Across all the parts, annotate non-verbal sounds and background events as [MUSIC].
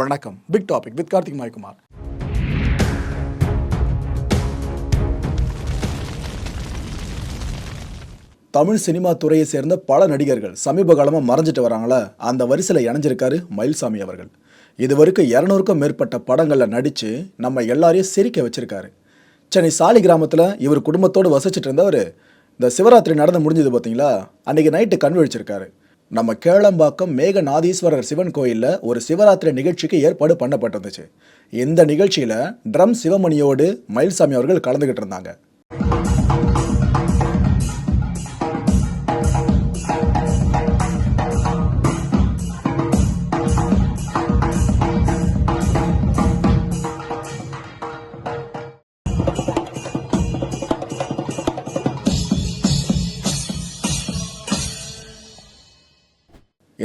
வணக்கம். Big topic with Karthik Maikumar Tamil cinema துறையை சேர்ந்த பல நடிகர்கள் சமீப காலமாக மறைஞ்சிட்டு வராங்களா? அந்த வரிசையில் இணைஞ்சிருக்காரு மயில்சாமி அவர்கள். இதுவரைக்கும் இரநூறுக்கும் மேற்பட்ட படங்களில் நடித்து நம்ம எல்லாரையும் சிரிக்க வச்சிருக்காரு. சென்னை சாலி கிராமத்தில் இவர் குடும்பத்தோடு வசிச்சுட்டு இருந்தவர். இந்த சிவராத்திரி நடந்து முடிஞ்சது பார்த்தீங்களா அன்றைக்கி நைட்டு கண் விழிச்சிருக்காரு. நம்ம கேளம்பாக்கம் மேகநாதீஸ்வரர் சிவன் கோயிலில் ஒரு சிவராத்திரி நிகழ்ச்சிக்கு ஏற்பாடு பண்ணப்பட்டிருந்துச்சு. இந்த நிகழ்ச்சியில் ட்ரம் சிவமணியோடு மயில்சாமி அவர்கள் கலந்துக்கிட்டு இருந்தாங்க.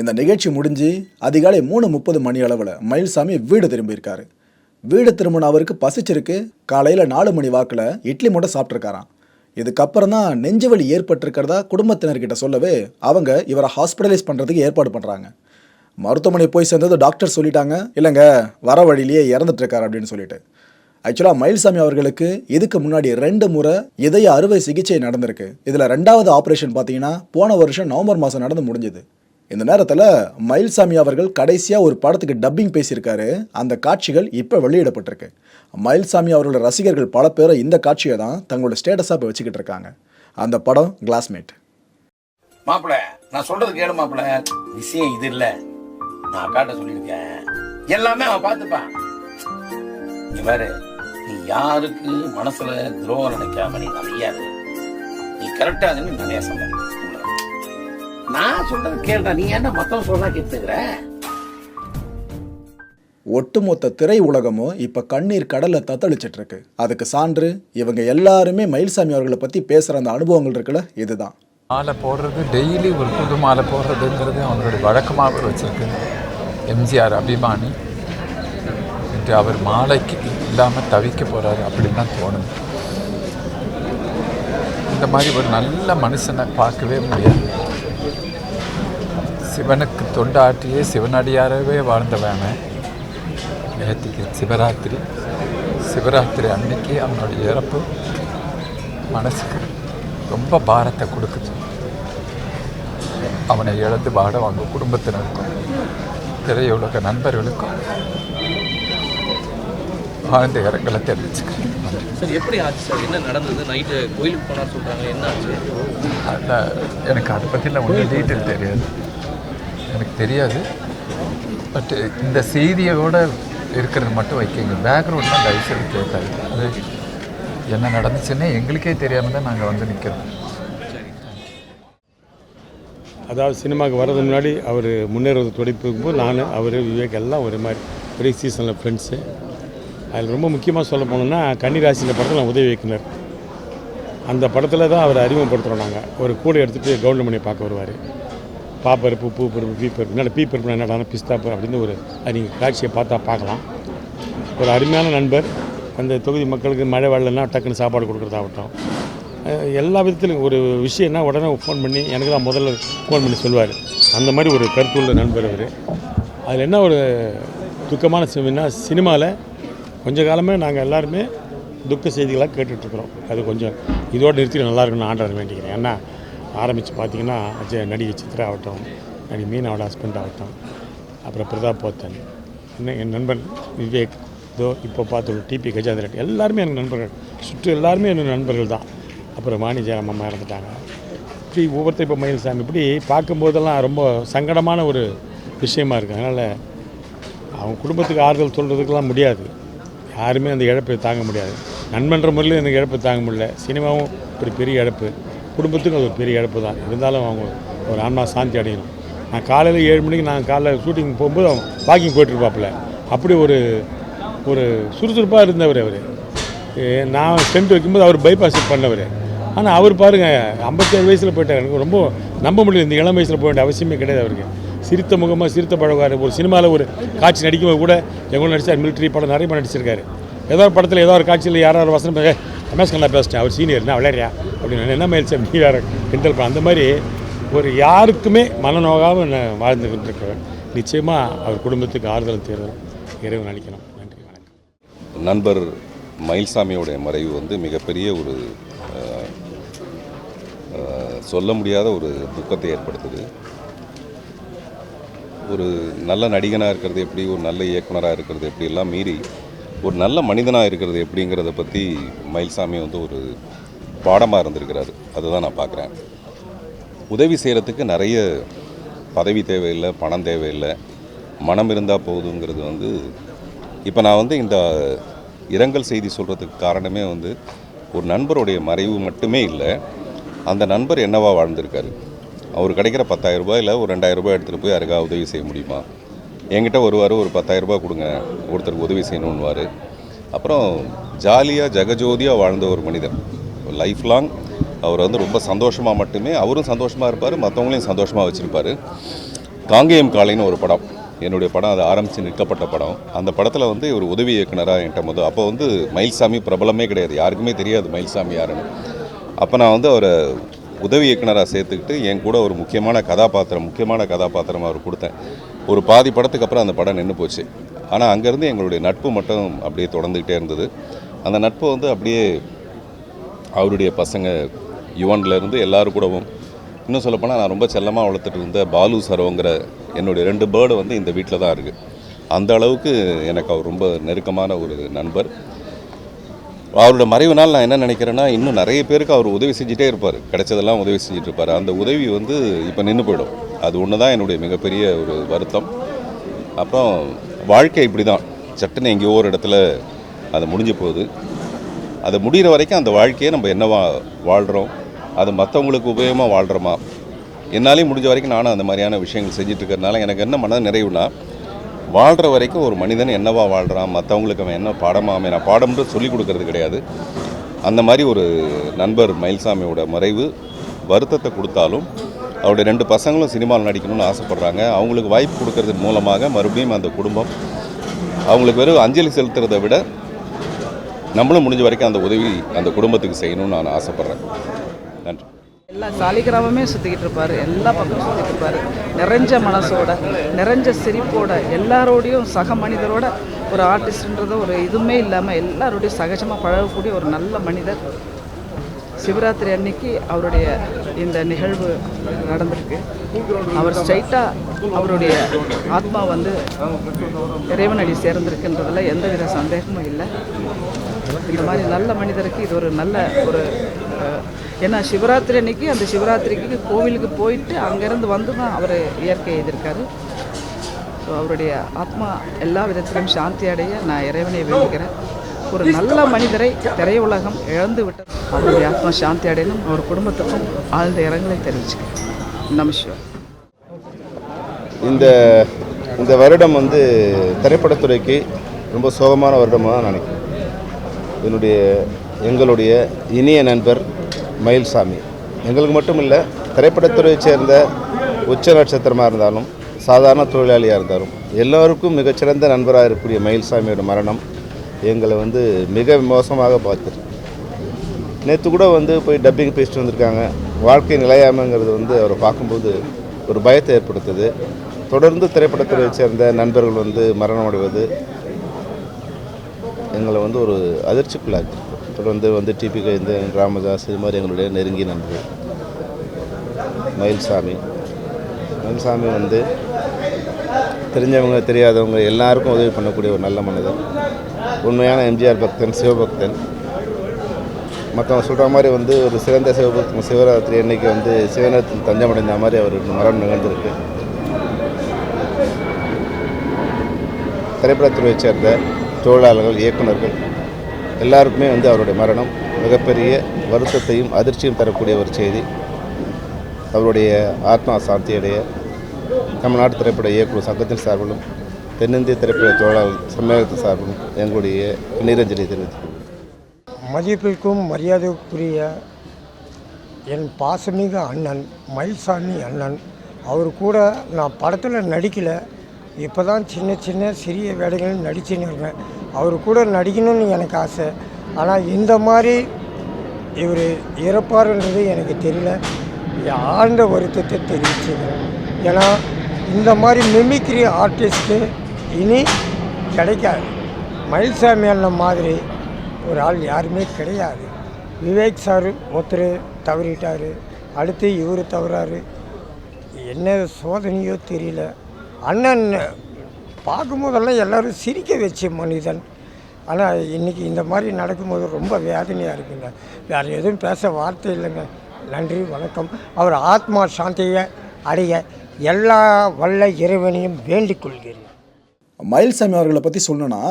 இந்த நிகழ்ச்சி முடிஞ்சு அதிகாலை மூணு முப்பது மணி அளவில் மயில்சாமி வீடு திரும்பியிருக்காரு. வீடு திரும்பின அவருக்கு பசிச்சிருக்கு. காலையில் நாலு மணி வாக்கில் இட்லி மட்டும் சாப்பிட்ருக்காராம் இதுக்கப்புறம் தான் நெஞ்சுவலி ஏற்பட்டிருக்கிறதா குடும்பத்தினர்கிட்ட சொல்லவே அவங்க இவரை ஹாஸ்பிட்டலைஸ் பண்ணுறதுக்கு ஏற்பாடு பண்ணுறாங்க மருத்துவமனை போய் சேர்ந்தது டாக்டர் சொல்லிட்டாங்க. இல்லைங்க வர வழியிலேயே இறந்துட்டுருக்காரு அப்படின்னு சொல்லிட்டு. ஆக்சுவலாக மயில்சாமி அவர்களுக்கு இதுக்கு முன்னாடி ரெண்டு முறை இதய அறுவை சிகிச்சை நடந்திருக்கு. இதில் ரெண்டாவது ஆப்ரேஷன் பார்த்தீங்கன்னா போன வருஷம் நவம்பர் மாதம் நடந்து முடிஞ்சுது. இந்த நேரத்தில் மயில்சாமி அவர்கள் கடைசியாக ஒரு படத்துக்கு டப்பிங் பேசியிருக்காரு. அந்த காட்சிகள் இப்போ வெளியிடப்பட்டிருக்கு. மயில்சாமி அவர்களோட ரசிகர்கள் பல பேரை இந்த காட்சியை தான் தங்களோட ஸ்டேட்டஸாக இப்போ வச்சுக்கிட்டு இருக்காங்க. அந்த படம் கிளாஸ்மேட் மாப்பிள நான் சொல்றது கேளு மாப்பிள. விஷயம் இது இல்ல. நான் அக்காட்ட சொல்லியிருக்கேன். எல்லாமே அவன் பார்த்துப்பான். நீ பாரு நீ யாருக்கு மனசுல துரோகம் நினைக்காம நீ நிறைய நீ கரெக்டா நிறைய சம்பாதி நான் சொல்றது கேளுடா. நீ என்ன மத்தவன் சொல்றா கேட்டுக்கிற? ஒட்டுமொத்த திரை உலகமும் இப்போ கண்ணீர் கடல்ல தத்தளிச்சிட்டு இருக்கு அதுக்கு சான்று இவங்க எல்லாருமே மயில்சாமி அவர்களை பற்றி பேசுகிற அந்த அனுபவங்கள் இருக்குல்ல இதுதான். மாலை போடுறது டெய்லி ஒரு புது மாலை போடுறதுங்கிறது அவங்களுடைய வழக்கமாக வச்சிருக்கு. எம்ஜிஆர் அபிமானி. இன்று அவர் மாலைக்கு இல்லாமல் தவிக்க போகிறாரு அப்படின்னு தான் தோணுது. இந்த மாதிரி ஒரு நல்ல மனுஷனை பார்க்கவே முடியாது. சிவனுக்கு தொண்டாற்றியே சிவனடியாரவே வாழ்ந்தவன் நேற்றுக்கு சிவராத்திரி. சிவராத்திரி அன்னைக்கு அவனுடைய இறப்பு மனசுக்கு ரொம்ப பாரத்தை கொடுக்குது. அவனை இழந்து வாட அவங்க குடும்பத்தினருக்கும் திரையுலக நண்பர்களுக்கும் ஆழ்ந்த இரங்கலை தெரிவிச்சுக்கிறேன். சார் எப்படி ஆச்சு சார்? என்ன நடந்தது? நைட்டு கோயிலுக்கு போனார் சொல்கிறாங்க என்ன ஆச்சு? எனக்கு அதை பற்றிலாம் ஒன்றும் டீட்டெயில் தெரியாது. எனக்கு தெரியாது. பட் இந்த செய்தியோட இருக்கிறது மட்டும் வைக்கிங்க. பேக்ரவுண்ட்லாம் தயவுசெய்து கேட்காது அது என்ன நடந்துச்சுன்னே எங்களுக்கே தெரியாமல் தான் நாங்கள் வந்து நிற்கிறோம் அதாவது சினிமாவுக்கு வர்றதுக்கு முன்னாடி அவர் முன்னேறது துடிப்புக்கும்போது நான் அவர் விவேக் எல்லாம் ஒரு மாதிரி ஒரே சீசனில் ஃப்ரெண்ட்ஸு அதில் ரொம்ப முக்கியமாக சொல்ல போனோம்னா கன்னிராசின்ற படத்தில் நான் உதவி இயக்குனர். அந்த படத்தில் தான் அவர் அறிமுகப்படுத்துகிறோம் நாங்கள் ஒரு கூடை எடுத்துகிட்டு கவுண்டமணியை பார்க்க வருவார். பாப்பருப்பு பூ பருப்பு பீ பருப்பு என்னடா பீ பருப்பு என்னடா பிஸ்தாப்பு அப்படின்னு ஒரு அது நீங்கள் காட்சியை பார்த்தா பார்க்கலாம். ஒரு அருமையான நண்பர். அந்த தொகுதி மக்களுக்கு மழை வெள்ளம்னா டக்குன்னு சாப்பாடு கொடுக்குறதாகட்டும். எல்லா விதத்திலும் ஒரு விஷயம்னா உடனே ஃபோன் பண்ணி எனக்கு தான் முதல்ல ஃபோன் பண்ணி சொல்லுவார். அந்த மாதிரி ஒரு கருத்துள்ள நண்பர் அவர். அதில் என்ன ஒரு துக்கமான சினிமா சினிமாவில் கொஞ்ச காலமே நாங்கள் எல்லாருமே துக்க செய்திகளாக கேட்டுட்ருக்குறோம் அது கொஞ்சம் இதோடு நிறுத்தி நல்லா இருக்கும்னு ஆண்டவர் வேண்டிக்கிறேன். ஏன்னா ஆரம்பித்து பார்த்தீங்கன்னா அஜய் நடிகை சித்ரா ஆகட்டும் நடிகை மீனாவோட ஹஸ்பண்ட் ஆகட்டும் அப்புறம் பிரதாப் போத்தன் இன்னும் என் நண்பன் விவேக் இதோ இப்போ பார்த்து டிபி கஜாந்திரன் எல்லாருமே எனக்கு நண்பர்கள். சுற்று எல்லாருமே எனக்கு நண்பர்கள் தான். அப்புறம் வாணி அம்மா இறந்துட்டாங்க. இப்படி ஒவ்வொருத்தர் இப்போ மயில்சாமி இப்படி பார்க்கும்போதெல்லாம் ரொம்ப சங்கடமான ஒரு விஷயமா இருக்குது அதனால் அவங்க குடும்பத்துக்கு ஆறுதல் சொல்கிறதுக்கெல்லாம் முடியாது. யாருமே அந்த இழப்பை தாங்க முடியாது. நண்பன்ற முறையில் எனக்கு இழப்பை தாங்க முடியல. சினிமாவும் ஒரு பெரிய இழப்பு. குடும்பத்துக்கும் அது ஒரு பெரிய இழப்பு தான். இருந்தாலும் அவங்க ஒரு ஆன்மா சாந்தி அடையணும். நான் காலையில் ஏழு மணிக்கு நான் காலைல ஷூட்டிங் போகும்போது அவன் வாக்கிங் போயிட்டுருப்பாப்புல அப்படி ஒரு ஒரு சுறுசுறுப்பாக இருந்தவர் அவர். நான் ஸ்டெண்ட் வைக்கும்போது அவர் பைபாஸ் பண்ணவர். ஆனால் அவர் பாருங்கள் ஐம்பத்தேழு வயசில் போயிட்டார். எனக்கு ரொம்ப நம்ப முடியல. இந்த இளம் வயசில் போக வேண்டிய அவசியமே கிடையாது அவருக்கு. சிரித்த முகமாக சிரித்த பழகுவார். ஒரு சினிமாவில் ஒரு காட்சி நடிக்கும்போது கூட எவ்வளோ நடிச்சார் மிலிட்ரி படம் நிறைய படம் நடிச்சிருக்காரு. ஏதோ ஒரு படத்தில் ஏதோ ஒரு காட்சியில் யாராவது வசனம் ரமேஷ் கண்ணா பேசிட்டேன் அவர் சீனியர் என்ன விளையாடுறியா? அப்படின்னு என்ன மயில் சார்? நீ வேறு கிண்டல் பண்ண அந்த மாதிரி ஒரு யாருக்குமே மனநோகாமல் வாழ்ந்துக்கிட்டு இருக்கிறேன் நிச்சயமாக அவர் குடும்பத்துக்கு ஆறுதல் தேர்தல். இறைவன் அளிக்கணும். நன்றி வணக்கம். நண்பர் மயில்சாமியோடைய மறைவு வந்து மிகப்பெரிய ஒரு சொல்ல முடியாத ஒரு துக்கத்தை ஏற்படுத்துது. ஒரு நல்ல நடிகனாக இருக்கிறது எப்படி? ஒரு நல்ல இயக்குனராக இருக்கிறது எப்படி எல்லாம் மீறி ஒரு நல்ல மனிதனாக இருக்கிறது எப்படிங்கிறத பற்றி மயில்சாமி வந்து ஒரு பாடமாக இருந்திருக்கிறாரு. அதுதான் நான் பார்க்குறேன். உதவி செய்கிறதுக்கு நிறைய பதவி தேவையில்லை பணம் தேவையில்லை. மனம் இருந்தால் போதுங்கிறது வந்து இப்போ நான் வந்து இந்த இரங்கல் செய்தி சொல்கிறதுக்கு காரணமே வந்து ஒரு நண்பருடைய மறைவு மட்டுமே இல்லை. அந்த நண்பர் என்னவா வாழ்ந்திருக்காரு? அவர் கிடைக்கிற 10000 ரூபாயில் ஒரு 2000 ரூபாய் எடுத்துகிட்டு போய் யாருக்கா உதவி செய்ய முடியுமா? என்கிட்ட வருவார் ஒரு 10000 ரூபாய் கொடுங்க ஒருத்தருக்கு உதவி செய்யணுன்னுவார் அப்புறம் ஜாலியாக ஜெகஜோதியாக வாழ்ந்த ஒரு மனிதர். லைஃப் லாங் அவர் வந்து ரொம்ப சந்தோஷமாக மட்டுமே அவரும் சந்தோஷமாக இருப்பார் மற்றவங்களையும் சந்தோஷமாக வச்சுருப்பார். காங்கேயம் காளைன்னு ஒரு படம். என்னுடைய படம் அது ஆரம்பித்து நிற்கப்பட்ட படம். அந்த படத்தில் வந்து ஒரு உதவி இயக்குனராக என்கிட்ட முதல் அப்போ வந்து மயில்சாமி பிரபலமே கிடையாது. யாருக்குமே தெரியாது மயில்சாமி யாருன்னு. அப்போ நான் வந்து அவரை உதவி இயக்குனராக சேர்த்துக்கிட்டு என் கூட ஒரு முக்கியமான கதாபாத்திரம் முக்கியமான கதாபாத்திரம் அவர் கொடுத்தேன். ஒரு பாதி படத்துக்கு அப்புறம் அந்த படம் நின்று போச்சு. ஆனால் அங்கேருந்து எங்களுடைய நட்பு மட்டும் அப்படியே தொடர்ந்துக்கிட்டே இருந்தது. அந்த நட்பு வந்து அப்படியே அவருடைய பசங்க யுவன்லேருந்து எல்லாரும் கூடவும். இன்னும் சொல்லப்போனால் நான் ரொம்ப செல்லமாக வளர்த்துட்டு இருந்த பாலு சரோங்கிற என்னுடைய ரெண்டு பேர்டு வந்து இந்த வீட்டில் தான் இருக்குது அந்த அளவுக்கு எனக்கு அவர் ரொம்ப நெருக்கமான ஒரு நண்பர். அவரோட மறைவுனால் நான் என்ன நினைக்கிறேன்னா இன்னும் நிறைய பேருக்கு அவர் உதவி செஞ்சுட்டே இருப்பார். கிடைச்சதெல்லாம் உதவி செஞ்சுட்டு இருப்பார். அந்த உதவி வந்து இப்போ நின்று போயிடும். அது ஒன்று தான் என்னுடைய மிகப்பெரிய ஒரு வருத்தம். அப்புறம் வாழ்க்கை இப்படி தான் சட்டுன்னு எங்கேயோ ஒரு இடத்துல அது முடிஞ்சு போகுது. அது முடிகிற வரைக்கும் அந்த வாழ்க்கையை நம்ம என்னவா வாழ்கிறோம் அது மற்றவங்களுக்கு உபயோகமாக வாழ்கிறோமா என்னாலையும் முடிஞ்ச வரைக்கும் நானும் அந்த மாதிரியான விஷயங்கள் செஞ்சிட்ருக்கிறதுனால எனக்கு என்ன மன நிறைவுனா வாழ்கிற வரைக்கும் ஒரு மனிதன் என்னவா வாழ்கிறான் மற்றவங்களுக்கு அவன் என்ன பாடமாக நான் பாடம்ன்றது சொல்லிக் கொடுக்கறது கிடையாது. அந்த மாதிரி ஒரு நண்பர் மயில்சாமியோட மறைவு வருத்தத்தை கொடுத்தாலும் அவருடைய ரெண்டு பசங்களும் சினிமாவில் நடிக்கணும்னு ஆசைப்பட்றாங்க. அவங்களுக்கு வாய்ப்பு கொடுக்கறது மூலமாக மறுபடியும் அந்த குடும்பம் அவங்களுக்கு வெறும் அஞ்சலி செலுத்துறதை விட நம்மளும் முடிஞ்ச வரைக்கும் அந்த உதவி அந்த குடும்பத்துக்கு செய்யணும்னு நான் ஆசைப்பட்றேன். நன்றி. எல்லா சாலிகிராமமே சுற்றிக்கிட்டு இருப்பார். எல்லா பக்கமும் சுற்றிட்டு இருப்பார். நிறைஞ்ச மனசோட நிறைஞ்ச சிரிப்போட எல்லாரோடையும் சக மனிதரோட ஒரு ஆர்டிஸ்ட்ன்றத ஒரு இதுவுமே இல்லாமல் எல்லாரோடையும் சகஜமாக பழகக்கூடிய ஒரு நல்ல மனிதர் சிவராத்திரி அன்னைக்கு அவருடைய இந்த நிகழ்வு நடந்திருக்கு. அவர் ஸ்ட்ரைட்டாக அவருடைய ஆத்மா வந்து இறைவனடி சேர்ந்திருக்குன்றதில் எந்தவித சந்தேகமும் இல்லை. இந்த மாதிரி நல்ல மனிதருக்கு இது ஒரு நல்ல ஒரு ஏன்னா சிவராத்திரி அன்னைக்கு அந்த சிவராத்திரிக்கு கோவிலுக்கு போயிட்டு அங்கேருந்து வந்து தான் அவர் இயற்கை எழுதியிருக்காரு ஸோ அவருடைய ஆத்மா எல்லா விதத்திலும் சாந்தி அடைய நான் இறைவனை வேண்டுகிறேன். ஒரு நல்ல மனிதரை திரையுலகம் இழந்து விட்டது அவருடைய ஆத்மா சாந்தி அடையணும். அவர் குடும்பத்துக்கும் ஆழ்ந்த இரங்கலை தெரிவிச்சுக்கிறேன். நமஸ்கார் இந்த இந்த வருடம் வந்து திரைப்படத்துறைக்கு ரொம்ப சோகமான வருடமாக தான் நினைக்கிறேன். என்னுடைய எங்களுடைய இனிய நண்பர் மயில்சாமி. எங்களுக்கு மட்டும் இல்லை திரைப்படத்துறையை சேர்ந்த உச்ச நட்சத்திரமாக இருந்தாலும் சாதாரண தொழிலாளியாக இருந்தாலும் எல்லோருக்கும் மிகச்சிறந்த நண்பராக இருக்கக்கூடிய மயில்சாமியோட மரணம் எங்களை வந்து மிக மோசமாக பார்த்துருக்கு நேற்று கூட வந்து போய் டப்பிங் பேசிட்டு வந்திருக்காங்க. வாழ்க்கை நிலையாமைங்கிறது வந்து அவரை பார்க்கும்போது ஒரு பயத்தை ஏற்படுத்துது. தொடர்ந்து திரைப்படத்துறையை சேர்ந்த நண்பர்கள் வந்து மரணம் அடைவது எங்களை வந்து ஒரு அதிர்ச்சிக்குள்ளாக்கி தொடர்ந்து வந்து டிபி கைந்த ராமதாஸ் இது மாதிரி எங்களுடைய நெருங்கிய நண்பர்கள். மயில்சாமி. மயில்சாமி வந்து தெரிஞ்சவங்க தெரியாதவங்க எல்லாருக்கும் உதவி பண்ணக்கூடிய ஒரு நல்ல மனிதர். உண்மையான எம்ஜிஆர் பக்தன் சிவபக்தன். மற்றவங்க சொல்கிற மாதிரி வந்து ஒரு சிறந்த சிவபக்தன் சிவராத்திரி அன்னைக்கு வந்து சிவனத்தில் தஞ்சமடைந்த மாதிரி அவர் மரணம் நிகழ்ந்திருக்கு. திரைப்படத்துறையை சேர்ந்த தொழிலாளர்கள் இயக்குனர்கள் எல்லாருக்குமே வந்து அவருடைய மரணம் மிகப்பெரிய வருத்தத்தையும் அதிர்ச்சியும் தரக்கூடிய ஒரு செய்தி. அவருடைய ஆத்மா சாந்தியடைய தமிழ்நாட்டு திரைப்பட இயக்குனர் சங்கத்தின் சார்பிலும் தென்னிந்திய திரைப்பட தொழிலாளர் சம்மேளனத்தின் சார்பிலும் எங்களுடைய நீரஞ்சலி தெரிவித்துக் மதிப்பிற்கும் மரியாதைக்குரிய என் பாசமிகு அண்ணன் மயில்சாமி அண்ணன். அவர் கூட நான் படத்தில் நடிக்கலை. இப்போ தான் சின்ன சின்ன சிறிய வேலைகள் நடிச்சுன்னு இருக்கேன். அவர் கூட நடிக்கணும்னு எனக்கு ஆசை. ஆனால் இந்த மாதிரி இவர் இறப்பாருன்றது எனக்கு தெரியல. ஆழ்ந்த வருத்தத்தை தெரிவிச்சுக்கிறேன். ஏன்னா இந்த மாதிரி மிமிக்ரி ஆர்டிஸ்ட்டு இனி கிடைக்காது. மயில்சாமி அண்ணன் மாதிரி ஒரு ஆள் யாருமே கிடையாது. விவேக் சார் ஒருத்தர் தவறிட்டார். அடுத்து இவர் தவறாரு. என்ன சோதனையோ தெரியல. அண்ணன் பார்க்கும்போதெல்லாம் எல்லோரும் சிரிக்க வச்ச மனிதன். ஆனால் இன்றைக்கி இந்த மாதிரி நடக்கும்போது ரொம்ப வேதனையாக இருக்குங்க. வேறு எதுவும் பேச வார்த்தை இல்லைங்க. நன்றி வணக்கம். அவர் ஆத்மா சாந்தியை அடைய எல்லா வல்ல இறைவனையும் வேண்டிக் கொள்கிறேன். மயில்சாமி அவர்களை பற்றி சொல்லணும்னா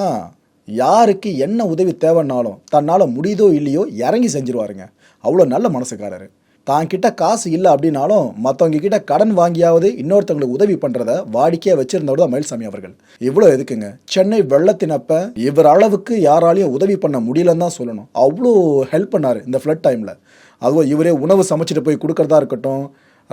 யாருக்கு என்ன உதவி தேவைன்னாலும் தன்னால் முடியுதோ இல்லையோ இறங்கி செஞ்சிருவாருங்க. அவ்வளோ நல்ல மனசுக்காரர். தான் கிட்ட காசு இல்லை அப்படின்னாலும் மற்றவங்க கிட்ட கடன் வாங்கியாவது இன்னொருத்தவங்களுக்கு உதவி பண்ணுறத வாடிக்கையாக வச்சிருந்தவர் தான் மயில்சாமி அவர்கள். இவ்வளோ எதுக்குங்க? சென்னை வெள்ளத்தினப்ப இவர் அளவுக்கு யாராலையும் உதவி பண்ண முடியலன்னு தான் சொல்லணும். அவ்வளோ ஹெல்ப் பண்ணார் இந்த ஃப்ளட் டைமில் அதுவும் இவரே உணவு சமைச்சிட்டு போய் கொடுக்கறதா இருக்கட்டும்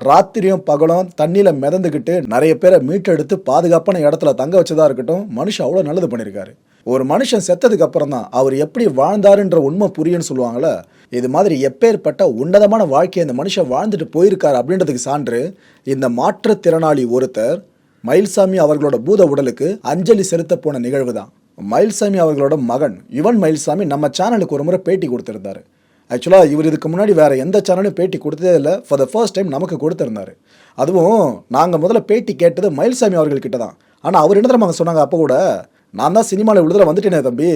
ராத்திரியும் பகலும் தண்ணியில் மிதந்துக்கிட்டு நிறைய பேரை மீட்டெடுத்து பாதுகாப்பான இடத்துல தங்க வச்சதா இருக்கட்டும் மனுஷன் அவ்வளோ நல்லது பண்ணியிருக்காரு. ஒரு மனுஷன் செத்ததுக்கு அப்புறம் தான் அவர் எப்படி வாழ்ந்தாருன்ற உண்மை புரியும்னு சொல்லுவாங்களே இது மாதிரி எப்பேற்பட்ட உன்னதமான வாழ்க்கையை இந்த மனுஷன் வாழ்ந்துட்டு போயிருக்காரு அப்படின்றதுக்கு சான்று இந்த மாற்றுத்திறனாளி ஒருத்தர் மயில்சாமி அவர்களோட பூத உடலுக்கு அஞ்சலி செலுத்த போன நிகழ்வு தான் மயில்சாமி அவர்களோட மகன் யுவன் மயில்சாமி நம்ம சேனலுக்கு ஒரு முறை பேட்டி கொடுத்துருந்தாரு. ஆக்சுவலாக இவர் இதுக்கு முன்னாடி வேறு எந்த சேனலும் பேட்டி கொடுத்ததே இல்லை. ஃபார் த ஃபர்ஸ்ட் டைம் நமக்கு கொடுத்துருந்தாரு. அதுவும் நாங்கள் முதல்ல பேட்டி கேட்டது மயில்சாமி அவர்கள்கிட்ட தான். ஆனால் அவர் என்ன தெரியுமா சொன்னாங்க அப்போ கூட? நான் தான் சினிமாவில் விடுதலை வந்துட்டேனே தம்பி.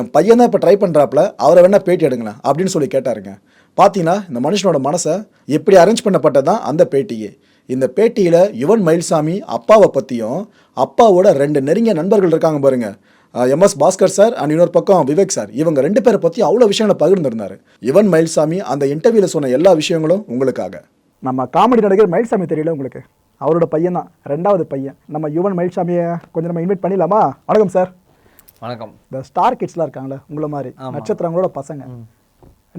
என் பையன் தான் இப்போ ட்ரை பண்ணுறாப்புல அவரை வேணால் பேட்டி எடுங்களேன் அப்படின்னு சொல்லி கேட்டாருங்க. பார்த்தீங்கன்னா இந்த மனுஷனோட மனசை எப்படி அரேஞ்ச் பண்ணப்பட்டது தான் அந்த பேட்டியே. இந்த பேட்டியில் யுவன் மயில்சாமி அப்பாவை பற்றியும் அப்பாவோட ரெண்டு நெருங்கிய நண்பர்கள் இருக்காங்க பாருங்கள் எம்எஸ் பாஸ்கர் சார் அண்ட் இன்னொரு பக்கம் விவேக் சார். இவங்க ரெண்டு பேரை பற்றி அவ்வளோ விஷயங்களை பகிர்ந்திருந்தாரு. யுவன் மயில்சாமி அந்த இன்டர்வியூவில் சொன்ன எல்லா விஷயங்களும் உங்களுக்காக. நம்ம காமெடி நடிகர் மயில்சாமி தெரியல உங்களுக்கு? அவரோட பையன் தான். ரெண்டாவது பையன். நம்ம யுவன் மயில்சாமியை கொஞ்சம் நம்ம இன்வைட் பண்ணிடலாமா? வணக்கம் சார். வணக்கம். இந்த ஸ்டார் கிட்ஸ்லாம் இருக்காங்களே உங்களை மாதிரி. நட்சத்திரங்களோட பசங்க.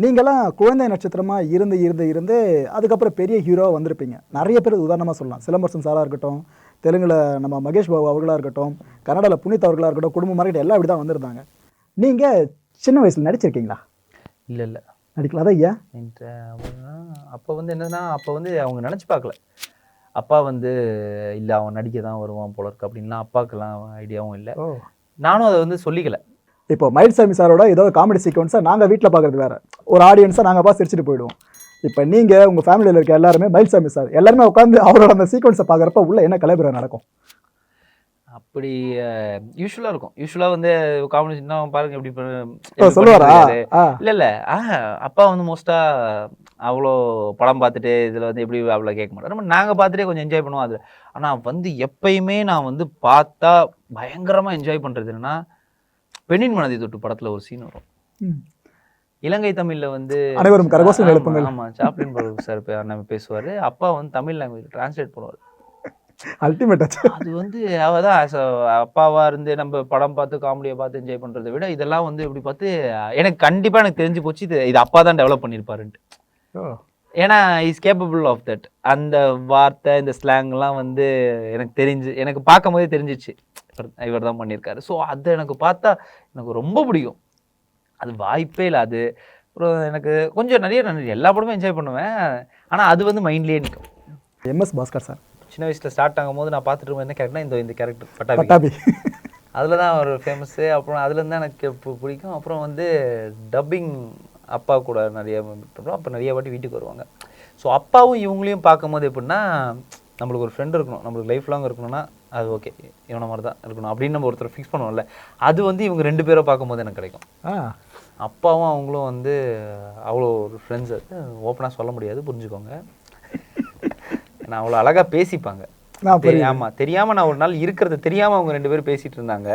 நீங்களாம் குழந்தை நட்சத்திரமா இருந்து இருந்து இருந்து அதுக்கப்புறம் பெரிய ஹீரோவா வந்திருப்பீங்க. நிறைய பேர் உதாரணமாக சொல்லலாம். சிலம்பரசன் சாரா இருக்கட்டும் தெலுங்குல நம்ம மகேஷ் பாபு அவர்களா இருக்கட்டும் கன்னடால புனித் அவர்களா இருக்கட்டும் குடும்பம் மாதிரி எல்லாம் இப்படி தான் வந்திருந்தாங்க. நீங்க சின்ன வயசுல நடிச்சிருக்கீங்களா? இல்லை இல்லை. நடிக்கலாம் அதான் ஐயா அப்போ வந்து என்னன்னா அப்போ வந்து அவங்க நினச்சி பார்க்கல. அப்பா வந்து இல்லை அவன் நடிக்க தான் வருவான் போல இருக்கு அப்படின்லாம் அப்பாவுக்கெல்லாம் ஐடியாவும் இல்லை. நானும் அதை வந்து சொல்லிக்கல. இப்போ மயில்சாமி சாரோட ஏதோ காமெடி சீக்வன்ஸை நாங்கள் வீட்டில் பார்க்குறது வேற. ஒரு ஆடியன்ஸாக நாங்கள் பார்த்து சிரிச்சுட்டு போயிடுவோம். இப்போ நீங்கள் உங்கள் ஃபேமிலியில் இருக்க எல்லாருமே மயில்சாமி சார் எல்லாருமே உட்காந்து அவரோட அந்த சீக்வன்ஸை பார்க்குறப்ப உள்ள என்ன கலைபுரம் நடக்கும்? அப்படி யூஸ்வலாக இருக்கும். யூஸ்வலாக வந்து காமெடி இன்னும் பாருங்க எப்படி சொல்லுவாரா? இல்ல இல்ல. ஆ அப்பா வந்து மோஸ்டா அவ்வளோ படம் பார்த்துட்டு இதுல வந்து எப்படி அவ்வளோ கேட்க மாட்டோம் நம்ம நாங்க பார்த்துட்டே கொஞ்சம் என்ஜாய் பண்ணுவோம் அது ஆனா வந்து எப்பயுமே நான் வந்து பார்த்தா பயங்கரமா என்ஜாய் பண்றது என்னன்னா பெண்ணின் மனதை தொட்டு படத்துல ஒரு சீன் வரும். இலங்கை தமிழ்ல வந்து அனைவரும் கரகோஷம் எழுப்புங்கள். ஆமா சாப்ளின் பிரபு சார் நம்ம பேசுவாரு. அப்பா வந்து தமிழ் லாங்குவேஜ் டிரான்ஸ்லேட் பண்ணுவார். அல்டிமேட் அது வந்து அவ தான் as a அப்பாவா இருந்து நம்ம படம் பார்த்து காமெடியை பார்த்து என்ஜாய் பண்றதை விட இதெல்லாம் வந்து இப்படி பார்த்து எனக்கு கண்டிப்பா எனக்கு தெரிஞ்சு போச்சு இது இது அப்பா தான் டெவலப் பண்ணியிருப்பாருன்ட்டு ஏன்னா இஸ் கேப்பபிள் ஆஃப் தட் அந்த வார்த்தை இந்த ஸ்லாங்லாம் வந்து எனக்கு தெரிஞ்சு எனக்கு பார்க்கும் போதே தெரிஞ்சிச்சு. இவர் தான் பண்ணியிருக்காரு ஸோ அது எனக்கு பார்த்தா எனக்கு ரொம்ப பிடிக்கும். அது வாய்ப்பே இல்லை. அது அப்புறம் எனக்கு கொஞ்சம் நிறைய நான் எல்லா படமும் என்ஜாய் பண்ணுவேன். ஆனால் அது வந்து மைண்ட்லேயே நிற்கும் எம்எஸ் பாஸ்கர் சார். சின்ன வயசுல ஸ்டார்ட் ஆகும்போது நான் பார்த்துட்டு என்ன கேரக்டர்னா இந்த இந்த கேரக்டர் பட்டாபி. பட்டாபி. அதில் தான் ஒரு ஃபேமஸ்ஸு அப்புறம் அதுலேருந்து தான் எனக்கு பிடிக்கும். அப்புறம் வந்து டப்பிங் அப்பா கூட நிறைய பண்ணுறோம் அப்போ நிறைய வாட்டி வீட்டுக்கு வருவாங்க. ஸோ அப்பாவும் இவங்களையும் பார்க்கும்போது எப்படின்னா நம்மளுக்கு ஒரு ஃப்ரெண்ட் இருக்கணும். நம்மளுக்கு லைஃப் லாங் இருக்கணும்னா அது ஓகே இவனை மாதிரி தான் இருக்கணும். அப்படின்னு நம்ம ஒருத்தர் ஃபிக்ஸ் பண்ணுவோம்ல. அது வந்து இவங்க ரெண்டு பேரும் பார்க்கும்போது எனக்கு கிடைக்கும். ஆ. அப்பாவும் அவங்களும் வந்து அவ்வளோ ஒரு ஃப்ரெண்ட்ஸ் அது. ஓப்பனாக சொல்ல முடியாது புரிஞ்சுக்கோங்க. நான் அவ்வளோ அழகாக பேசிப்பாங்க. நான் புரியுது. தெரியாம தெரியாம நான் ஒரு நாள் இருக்கிறத தெரியாம அவங்க ரெண்டு பேரும் பேசிட்டு இருந்தாங்க.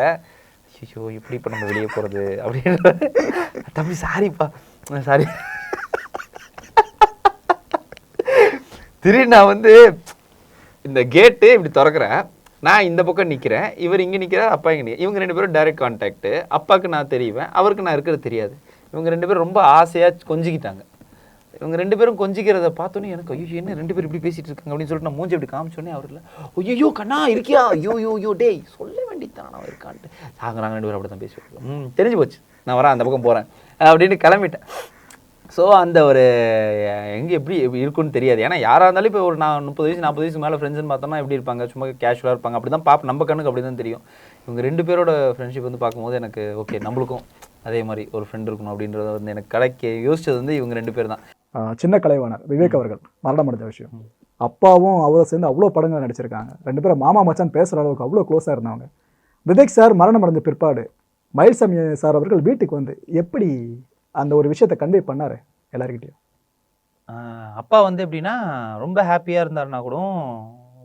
ஐயோ இப்படி இப்போ நம்ம வெளியே போறது அப்படின்ற தம்பி சாரிப்பா சாரி திடீர்னு நான் வந்து இந்த கேட்டு இப்படி திறக்கிறேன். நான் இந்த பக்கம் நிற்கிறேன் இவர் இங்கே நிற்கிறார் அப்பா இங்கே நிற்கிறார் இவங்க ரெண்டு பேரும் டைரக்ட் கான்டாக்ட் அப்பாவுக்கு நான் தெரிவேன் அவருக்கு நான் இருக்கிறது தெரியாது. இவங்க ரெண்டு பேரும் ரொம்ப ஆசையாக கொஞ்சிக்கிட்டாங்க. இவங்க ரெண்டு பேரும் கொஞ்சிக்கிறத பார்த்தோன்னே எனக்கு ஐயோ என்ன ரெண்டு பேரும் இப்படி பேசிட்டு இருக்காங்க? அப்படின்னு சொல்லிட்டு நான் மூஞ்சி இப்படி காமிச்சோன்னே அவர் இல்லை ஐயோ கண்ணா இருக்கியா? ஐயோ யோ யோ டேய் சொல்ல வேண்டியதான் நான் இருக்கான்ட்டு. சாங்க நாங்கள் ரெண்டு பேரும் அப்படி தான் பேசிட்டு இருக்கோம். ம் தெரிஞ்சு போச்சு. நான் வரேன் அந்த பக்கம் போகிறேன் அப்படின்னு கிளம்பிட்டேன். ஸோ அந்த ஒரு எங்கே எப்படி இருக்குன்னு தெரியாது. ஏன்னா யாராக இருந்தாலும் இப்போ ஒரு நான் முப்பது வயசு நாற்பது வயசு மேலே ஃப்ரெண்ட்ஸ்னு பார்த்தோம்னா எப்படி இருப்பாங்க? சும்மா கேஷுவலாக இருப்பாங்க. அப்படி தான் பார்ப்ப நம்ம கண்ணுக்கு அப்படி தான் தெரியும். இவங்க ரெண்டு பேரோட ஃப்ரெண்ட்ஷிப் வந்து பார்க்கும்போது எனக்கு ஓகே நம்மளுக்கும் அதே மாதிரி ஒரு ஃப்ரெண்ட் இருக்கணும் அப்படின்றத வந்து எனக்கு கிடைக்க யோசிச்சது வந்து இவங்க ரெண்டு பேர் தான். சின்ன கலைவாணர் விவேக் அவர்கள் மரணம் அடைஞ்ச விஷயம் அப்பாவும் அவரை சேர்ந்து அவ்வளோ படங்கள் நடிச்சிருக்காங்க. ரெண்டு பேரும் மாமா மச்சான் பேசுகிற அளவுக்கு அவ்வளோ க்ளோஸாக இருந்தவங்க. விவேக் சார் மரணம் அடைஞ்ச பிற்பாடு மயில்சாமி சார் அவர்கள் வீட்டுக்கு வந்து எப்படி அந்த ஒரு விஷயத்தை கன்வே பண்ணார் எல்லாருக்கிட்டையும் அப்பா வந்து எப்படின்னா ரொம்ப ஹாப்பியாக இருந்தாருன்னா கூட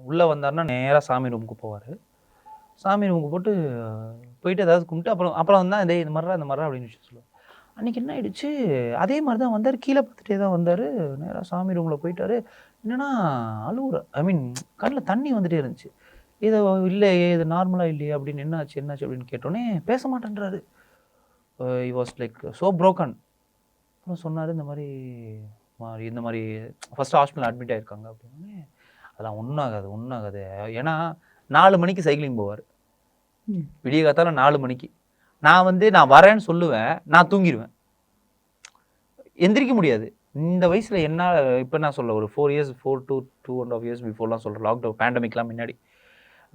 உள்ளே வந்தாருன்னா நேராக சாமி ரூமுக்கு போவார். சாமி ரூமுக்கு போட்டு போயிட்டு ஏதாவது கும்பிட்டு அப்புறம் அப்புறம் வந்தால் இதே இந்த மாதிரிலாம் இந்த மாதிரிலாம் அப்படின்னு விஷயம் சொல்லுவார். அன்றைக்கி என்ன ஆயிடுச்சு? அதே மாதிரி தான் வந்தார் கீழே பார்த்துட்டே தான் வந்தார். நேராக சாமி ரூமில் போயிட்டார். என்னென்னா அழுவுற ஐ மீன் கண்ணில் தண்ணி வந்துட்டே இருந்துச்சு. இது இல்லையே இது நார்மலாக இல்லையே அப்படின்னு என்னாச்சு என்னாச்சு? அப்படின்னு கேட்டோன்னே பேச மாட்டேன்றாரு. I was like so broken. அப்புறம் சொன்னார் இந்த மாதிரி மாதிரி இந்த மாதிரி ஃபஸ்ட்டு ஹாஸ்பிட்டல் அட்மிட் ஆயிருக்காங்க அப்படின்னு. அதெல்லாம் ஒன்றும் ஆகாது ஒன்றும் ஆகாது ஏன்னா நாலு மணிக்கு சைக்கிளிங் போவார். விடிய காத்தால நாலு மணிக்கு. நான் வந்து நான் வரேன்னு சொல்லுவேன் நான் தூங்கிடுவேன் எந்திரிக்க முடியாது. இந்த வயசில் என்ன இப்போ நான் சொல்ல ஒரு four years four two two and half years பிஃபோர்லாம் சொல்கிறேன் லாக்டவுன் பேண்டமிக்லாம் முன்னாடி.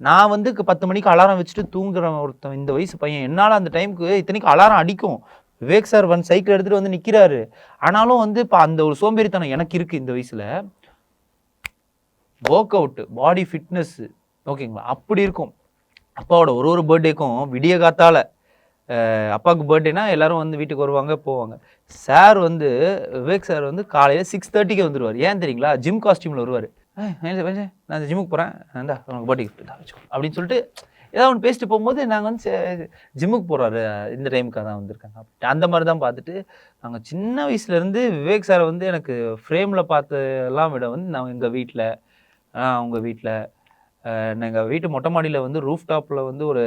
நான் வந்து பத்து மணிக்கு அலாரம் வச்சுட்டு தூங்குற ஒருத்தன் இந்த வயசு பையன் என்னால் அந்த டைமுக்கு இத்தனைக்கு அலாரம் அடிக்கும். விவேக் சார் வந்து சைக்கிள் எடுத்துகிட்டு வந்து நிற்கிறாரு ஆனாலும் வந்து இப்போ அந்த ஒரு சோம்பேறித்தனம் எனக்கு இருக்குது இந்த வயசில். ஒர்க் அவுட்டு பாடி ஃபிட்னஸ்ஸு ஓகேங்களா? அப்படி இருக்கும். அப்பாவோட ஒரு ஒரு பர்த்டேக்கும் விடிய காத்தால அப்பாவுக்கு பர்த்டேனா எல்லாரும் வந்து வீட்டுக்கு வருவாங்க போவாங்க. சார் வந்து விவேக் சார் வந்து காலையில் சிக்ஸ் தேர்ட்டிக்கு வந்துடுவார் ஏன் தெரியுங்களா? ஜிம் காஸ்டியூமில் வருவார். நான் ஜிம்முக்கு போகிறேன் இந்தா உனக்கு பர்த்டே கிஃப்ட் வச்சுக்கோ. அப்படின்னு சொல்லிட்டு ஏதாவது ஒன்று பேசிட்டு போகும்போது நாங்கள் வந்து ஜிம்முக்கு போகிறாரு இந்த டைமுக்காக தான் வந்திருக்காங்க. அப்படி அந்த மாதிரி தான் பார்த்துட்டு நாங்கள் சின்ன வயசுலேருந்து விவேக் சாரை வந்து எனக்கு ஃப்ரேமில் பார்த்தெல்லாம் விட வந்து நான் எங்கள் வீட்டில் அவங்க வீட்டில் எங்கள் வீட்டு மொட்டை மாடியில் வந்து ரூஃப் டாப்பில் வந்து ஒரு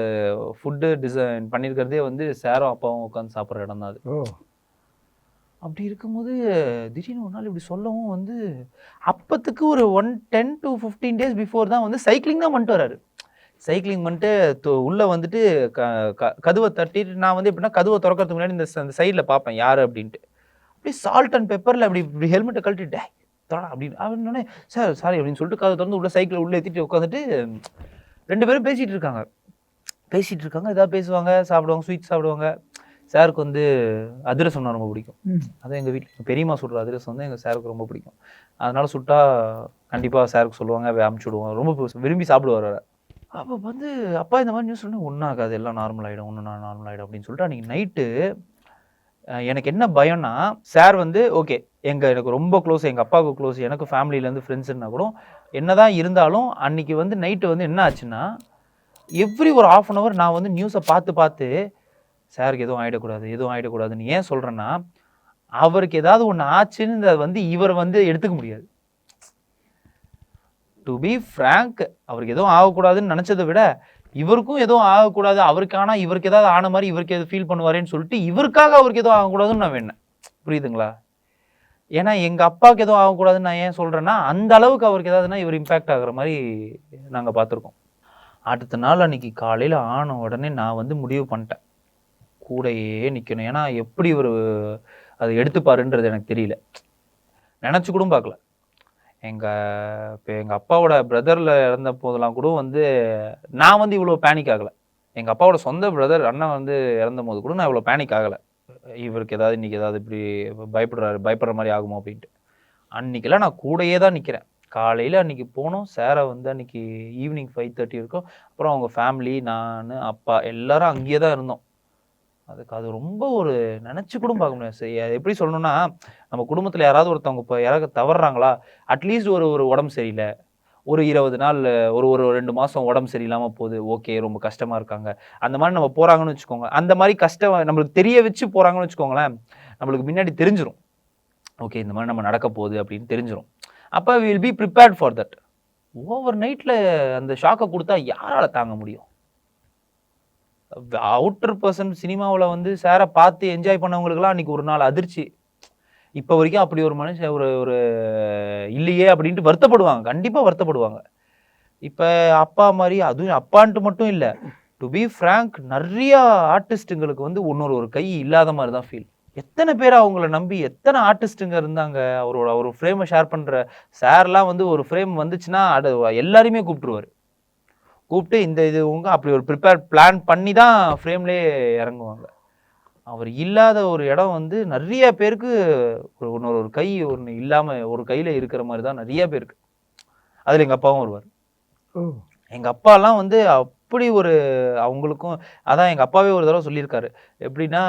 ஃபுட்டு டிசைன் பண்ணியிருக்கிறதே வந்து சாரும் அப்பாவும் உட்காந்து சாப்பிட்ற இடம் தான் அது. அப்படி இருக்கும்போது திடீர்னு ஒரு நாள் இப்படி சொல்லவும் வந்து அப்பத்துக்கு ஒரு one ten to fifteen days before தான் வந்து சைக்கிளிங் தான் பண்ணிட்டு வராரு சைக்கிளிங் பண்ணிட்டு உள்ளே வந்துட்டு க க- கதுவை தட்டிட்டு நான் வந்து எப்படின்னா கதுவை திறக்கறதுக்கு முன்னாடி இந்த அந்த சைடில் பார்ப்பேன் யார் அப்படின்ட்டு. அப்படியே சால்ட் அண்ட் பெப்பரில் அப்படி இப்படி ஹெல்மெட்டை கழட்டிட்டு தொடா அப்படின்னு அப்படின்னே சார் சாரி அப்படின்னு சொல்லிட்டு கதை திறந்து உள்ள சைக்கிள் உள்ளே ஏற்றிட்டு உட்காந்துட்டு ரெண்டு பேரும் பேசிகிட்டு இருக்காங்க. பேசிகிட்டு இருக்காங்க ஏதாவது பேசுவாங்க சாப்பிடுவாங்க ஸ்வீட் சாப்பிடுவாங்க. சாருக்கு வந்து அதிரசம்னா ரொம்ப பிடிக்கும். ம். அதான் எங்கள் வீட்டில் பெரியம்மா சுடுற அதிரசம் வந்து எங்கள் சாருக்கு ரொம்ப பிடிக்கும். அதனால சுட்டா கண்டிப்பாக சாருக்கு சொல்லுவாங்க அமுச்சு விடுவாங்க ரொம்ப விரும்பி சாப்பிடுவார் அவரை. அப்போ வந்து அப்பா இந்த மாதிரி நியூஸ் சொன்னா ஒன்றும் ஆகாது. எல்லாம் நார்மல் ஆகிடும் ஒன்றும் நார்மல் ஆகிடும் அப்படின்னு சொல்லிட்டு அன்றைக்கி நைட்டு எனக்கு என்ன பயம்னா சார் வந்து ஓகே. எங்கள் எனக்கு ரொம்ப க்ளோஸ் எங்கள் அப்பாவுக்கு க்ளோஸ் எனக்கு ஃபேமிலியிலேருந்து ஃப்ரெண்ட்ஸுன்னா கூட என்னதான் இருந்தாலும் அன்னைக்கு வந்து நைட்டு வந்து என்ன ஆச்சுன்னா எவ்ரி ஒரு ஆஃப் அன் ஹவர் நான் வந்து நியூஸை பார்த்து பார்த்து சாருக்கு எதுவும் ஆகிடக்கூடாது எதுவும் ஆகிடக்கூடாதுன்னு ஏன் சொல்கிறேன்னா அவருக்கு ஏதாவது ஒன்று ஆச்சுன்னு அதை வந்து இவர் வந்து எடுத்துக்க முடியாது. டு பி ஃப்ரேங்க் அவருக்கு எதுவும் ஆகக்கூடாதுன்னு நினச்சதை விட இவருக்கும் எதுவும் ஆகக்கூடாது அவருக்கு ஆனால் இவருக்கு ஏதாவது ஆன மாதிரி இவருக்கு எது ஃபீல் பண்ணுவாரேன்னு சொல்லிட்டு இவருக்காக அவருக்கு எதுவும் ஆகக்கூடாதுன்னு நான் வேணேன் புரியுதுங்களா? ஏன்னா எங்கள் அப்பாவுக்கு எதுவும் ஆகக்கூடாதுன்னு நான் ஏன் சொல்கிறேன்னா அந்த அளவுக்கு அவருக்கு ஏதாவதுன்னா இவர் இம்பேக்ட் ஆகிற மாதிரி நாங்கள் பார்த்துருக்கோம். அடுத்த நாள் அன்னைக்கு காலையில் ஆன உடனே நான் வந்து முடிவு பண்ணிட்டேன். கூடையே நிற்கணும் ஏன்னா எப்படி ஒரு அதை எடுத்துப்பாருன்றது எனக்கு தெரியல. நினச்சி கூட பார்க்கல. எங்கள் இப்போ எங்கள் அப்பாவோட பிரதரில் இறந்த போதெல்லாம் கூட வந்து நான் வந்து இவ்வளோ பேனிக் ஆகலை. எங்கள் அப்பாவோட சொந்த பிரதர் அண்ணன் வந்து இறந்த போது கூட நான் இவ்வளோ பேனிக் ஆகலை. இவருக்கு ஏதாவது இன்றைக்கி ஏதாவது இப்படி பயப்படுறாரு பயப்படுற மாதிரி ஆகுமோ அப்படின்ட்டு. அன்றைக்கெல்லாம் நான் கூடையே தான் நிற்கிறேன் காலையில் அன்றைக்கி போனோம். சேரை வந்து அன்றைக்கி ஈவினிங் ஃபைவ் தேர்ட்டி இருக்கும் அப்புறம் அவங்க ஃபேமிலி நான் அப்பா எல்லாரும் அங்கேயே தான் இருந்தோம். அதுக்கு அது ரொம்ப ஒரு நினச்சி கூட பார்க்க முடியாது. சரி எப்படி சொல்லணும்னா நம்ம குடும்பத்தில் யாராவது ஒருத்தவங்க இப்போ யாராவது தவறுறாங்களா அட்லீஸ்ட் ஒரு ஒரு உடம்பு சரியில்லை. ஒரு இருபது நாள் ஒரு ஒரு ரெண்டு மாதம் உடம்பு சரியில்லாமல் போகுது ஓகே ரொம்ப கஷ்டமாக இருக்காங்க. அந்த மாதிரி நம்ம போகிறாங்கன்னு வச்சுக்கோங்க. அந்த மாதிரி கஷ்டம் நம்மளுக்கு தெரிய வச்சு போகிறாங்கன்னு வச்சுக்கோங்களேன் நம்மளுக்கு முன்னாடி தெரிஞ்சிடும் ஓகே இந்த மாதிரி நம்ம நடக்க போகுது அப்படின்னு தெரிஞ்சிடும் அப்போ will be prepared for that over நைட்டில் அந்த ஷாக்கை கொடுத்தா யாரால் தாங்க முடியும்? அவுட்டர் பர்சன் சினிமாவில் வந்து சாரை பார்த்து என்ஜாய் பண்ணவங்களுக்குலாம் அன்றைக்கி ஒரு நாள் அதிர்ச்சி. இப்போ வரைக்கும் அப்படி ஒரு மனுஷன் ஒரு ஒரு இல்லையே அப்படின்ட்டு வருத்தப்படுவாங்க. கண்டிப்பாக வருத்தப்படுவாங்க. இப்போ அப்பா மாதிரி அதுவும் அப்பான்ட்டு மட்டும் இல்லை. டு பி ஃப்ரேங்க் நிறையா ஆர்டிஸ்ட்டுங்களுக்கு வந்து இன்னொரு ஒரு கை இல்லாத மாதிரி தான் ஃபீல் எத்தனை பேர் அவங்கள நம்பி எத்தனை ஆர்டிஸ்ட்டுங்க இருந்தாங்க? அவரோட ஒரு ஃப்ரேமை ஷேர் பண்ணுற சார்லாம் வந்து ஒரு ஃப்ரேம் வந்துச்சுன்னா அது எல்லாரையுமே கூப்பிட்டுருவார். கூப்பிட்டு இந்த இது உங்க அப்படி ஒரு ப்ரிப்பேர் பிளான் பண்ணி தான் ஃப்ரேம்லேயே இறங்குவாங்க. அவர் இல்லாத ஒரு இடம் வந்து நிறைய பேருக்கு ஒரு இன்னொரு ஒரு கை ஒன்று இல்லாமல் ஒரு கையில் இருக்கிற மாதிரி தான் நிறைய பேருக்கு. அதில் எங்கள் அப்பாவும் வருவார். எங்கள் அப்பாலாம் வந்து அப்படி ஒரு அவங்களுக்கும் அதான் எங்கள் அப்பாவே ஒரு தடவை சொல்லியிருக்காரு. எப்படின்னா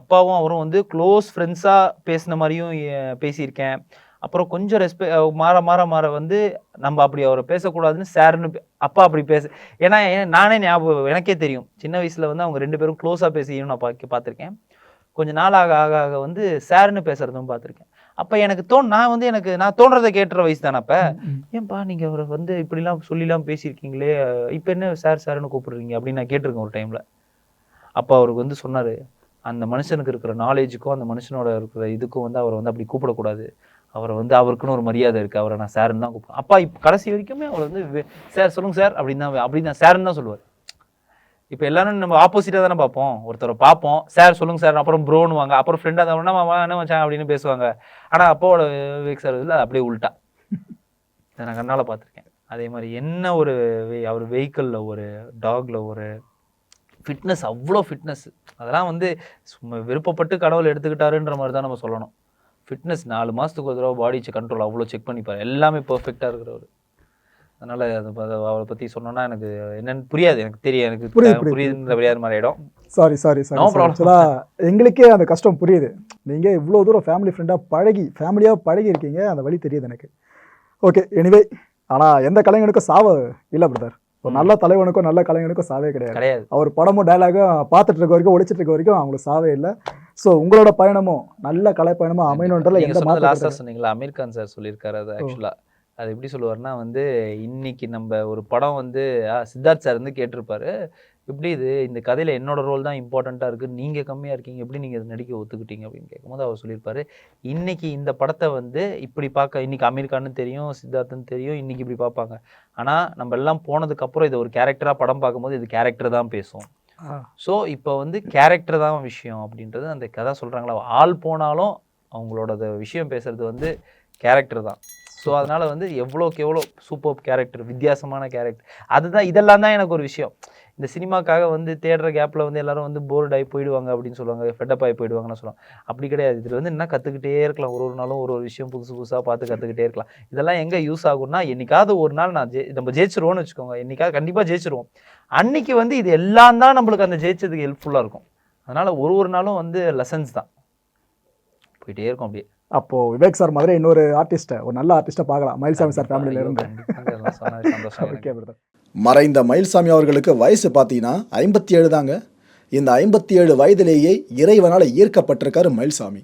அப்பாவும் அவரும் வந்து க்ளோஸ் ஃப்ரெண்ட்ஸாக பேசின மாதிரியும் பேசியிருக்கேன். அப்புறம் கொஞ்சம் ரெஸ்பெ மாற மாற மாற வந்து நம்ம அப்படி அவரை பேசக்கூடாதுன்னு சார்னு அப்பா அப்படி பேச ஏன்னா ஏன் நானே ஞாபகம் எனக்கே தெரியும். சின்ன வயசில் வந்து அவங்க ரெண்டு பேரும் க்ளோஸாக பேசியும் நான் பார்க்க பார்த்துருக்கேன் கொஞ்ச நாள் ஆக ஆக ஆக வந்து சார்னு பேசுறதும் பார்த்துருக்கேன் அப்போ எனக்கு தோண் நான் வந்து எனக்கு நான் தோன்றதை கேட்டுற வயசு தானே அப்போ. ஏன்பா நீங்கள் அவரை வந்து இப்படிலாம் சொல்லிலாம் பேசியிருக்கீங்களே இப்போ என்ன சார் சார்னு கூப்பிடுறீங்க அப்படின்னு நான் கேட்டிருக்கேன் ஒரு டைமில் அப்போ அவருக்கு வந்து சொன்னார் அந்த மனுஷனுக்கு இருக்கிற நாலேஜுக்கும் அந்த மனுஷனோட இருக்கிற இதுக்கும் வந்து அவரை வந்து அப்படி கூப்பிடக்கூடாது. அவரை வந்து அவருக்குன்னு ஒரு மரியாதை இருக்குது அவரை நான் சார்னு தான் கூப்பிடுவேன். அப்பா இப்போ கடைசி வரைக்குமே அவர் வந்து சார் சொல்லுங்கள் சார் அப்படின்னு தான் அப்படின்னு தான் சார்னு தான் சொல்லுவார். இப்போ எல்லாரும் நம்ம ஆப்போசிட்டாக தானே பார்ப்போம். ஒருத்தரை பார்ப்போம். சார் சொல்லுங்க சார் அப்புறம் ப்ரோன்னு வாங்க. அப்புறம் ஃப்ரெண்டாக தான் என்ன என்ன அப்படின்னு பேசுவாங்க. ஆனால் அப்பாவோட விவேக் சார் இதில் அப்படியே உல்ட்டா இதை நான் கண்ணால் பார்த்துருக்கேன். அதே மாதிரி என்ன ஒரு அவர் வெஹிக்கிளில் ஒரு டாகில் ஒரு ஃபிட்னஸ் அவ்வளோ ஃபிட்னஸ் அதெல்லாம் வந்து சும்மா விருப்பப்பட்டு கடவுள் எடுத்துக்கிட்டாருன்ற மாதிரி தான் நம்ம சொல்லணும். ஃபிட்னஸ் நாலு மாதத்துக்கு ஒரு தடவை பாடி கண்ட்ரோல் அவ்வளோ செக் பண்ணிப்பார் எல்லாமே பர்ஃபெக்டாக இருக்கிறவர். அதனால் அது அவரை பற்றி சொன்னோன்னா எனக்கு என்னன்னு புரியாது. எனக்கு தெரியும். எனக்கு புரியுது, புரியுது. புரியுதுன்ற புரியாத மாதிரி ஆகிடும் சாரி சாரி சாரி எங்களுக்கே அந்த கஷ்டம் புரியுது. நீங்கள் இவ்வளோ தூரம் ஃபேமிலி ஃப்ரெண்டாக பழகி ஃபேமிலியாக பழகி இருக்கீங்க அந்த வழி தெரியுது எனக்கு. ஓகே எனிவே ஆனால் எந்த கலைஞனுக்கும் சாவ இல்லை பிரதர் ஒரு நல்ல தலைவனுக்கும் நல்ல கலைஞனுக்கும் சாவே கிடையாது. கிடையாது. அவர் படமும் டயலாகும் பார்த்துட்டு இருக்க வரைக்கும் ஒழிச்சிட்டு இருக்க வரைக்கும் அவங்களுக்கு சாவே இல்லை. ஸோ உங்களோட பயணமும் நல்ல கலை பயணமும் அமையணுன்றதுல எந்த சொன்னது மாற்றம் லாஸ்டா கிடையாது. சொன்னீங்களா? அமீர் கான் சார் சொல்லியிருக்காரு அது ஆக்சுவலா அது எப்படி சொல்லுவாருன்னா வந்து இன்னைக்கு நம்ம ஒரு படம் வந்து சித்தார்த் சார் வந்து கேட்டிருப்பாரு. எப்படி இது? இந்த கதையில என்னோட ரோல் தான் இம்பார்ட்டண்ட்டாக இருக்கு. நீங்க கம்மியா இருக்கீங்க. எப்படி நீங்க இதை நடிக்க ஒத்துக்கிட்டீங்க? அப்படின்னு கேட்கும்போது அவர் சொல்லியிருப்பாரு இன்னைக்கு இந்த படத்தை வந்து இப்படி பார்க்க இன்னைக்கு அமீர் கான்னு தெரியும் சித்தார்த்துன்னு தெரியும் இன்னைக்கு இப்படி பார்ப்பாங்க. ஆனா நம்ம எல்லாம் போனதுக்கு அப்புறம் இதை ஒரு கேரக்டரா படம் பார்க்கும்போது இது கேரக்டர் தான் பேசும். ஸோ இப்போ வந்து கேரக்டர் தான் விஷயம் அப்படின்றது அந்த கதை சொல்கிறாங்களா ஆள் போனாலும் அவங்களோட விஷயம் பேசுறது வந்து கேரக்டர் தான். ஸோ அதனால வந்து எவ்வளோக்கு எவ்வளோ சூப்பர் கேரக்டர் வித்தியாசமான கேரக்டர் அதுதான் இதெல்லாம் தான் எனக்கு ஒரு விஷயம். இந்த சினிமாக்காக வந்து தேடுற கேப்பில் வந்து எல்லாரும் வந்து போர்டு ஆகி போயிடுவாங்க அப்படின்னு சொல்லுவாங்க. ஃபெட்டப் ஆகி போயிடுவாங்கன்னு சொல்லுவாங்க. அப்படி கிடையாது. இதில் வந்து என்ன கற்றுக்கிட்டே இருக்கலாம். ஒரு ஒரு நாளும் ஒரு ஒரு விஷயம் புதுசு புதுசாக பார்த்து கற்றுக்கிட்டே இருக்கலாம். இதெல்லாம் எங்கே யூஸ் ஆகும்னா என்னைக்காவது ஒரு நாள் நான் ஜெய் நம்ம ஜெயிச்சிருவோம்னு வச்சுக்கோங்க. என்னைக்காவது கண்டிப்பாக ஜெயிச்சிருவோம். அன்னைக்கு வந்து இது எல்லாம் தான் நம்மளுக்கு அந்த ஜெயிச்சதுக்கு ஹெல்ப்ஃபுல்லாக இருக்கும். அதனால ஒரு ஒரு நாளும் வந்து லெசன்ஸ் தான். போயிட்டே இருக்கும் அப்படியே. அப்போ விவேக் சார் மாதிரி இன்னொரு ஆர்டிஸ்ட்டை ஒரு நல்ல ஆர்டிஸ்ட்டை பார்க்கலாம். மயில்சாமி சார் ஃபேமிலியில இருந்து. ஓகே பிரதர் [LAUGHS] மறைந்த மயில்சாமி அவர்களுக்கு வயசு பார்த்தீங்கன்னா ஐம்பத்தி ஏழு தாங்க. இந்த ஐம்பத்தி ஏழு வயதிலேயே இறைவனால் ஈர்க்கப்பட்டிருக்காரு மயில்சாமி.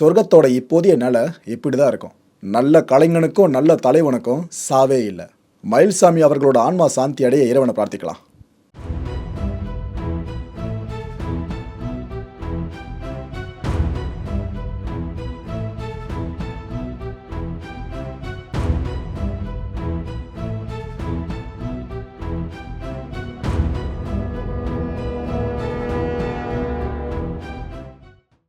சொர்க்கத்தோட இப்போதைய நிலை இப்படி தான் இருக்கும். நல்ல கலைஞனுக்கும் நல்ல தலைவனுக்கும் சாவே இல்லை. மயில்சாமி அவர்களோட ஆன்மா சாந்தி அடைய இறைவனை பிரார்த்திக்கலாம்.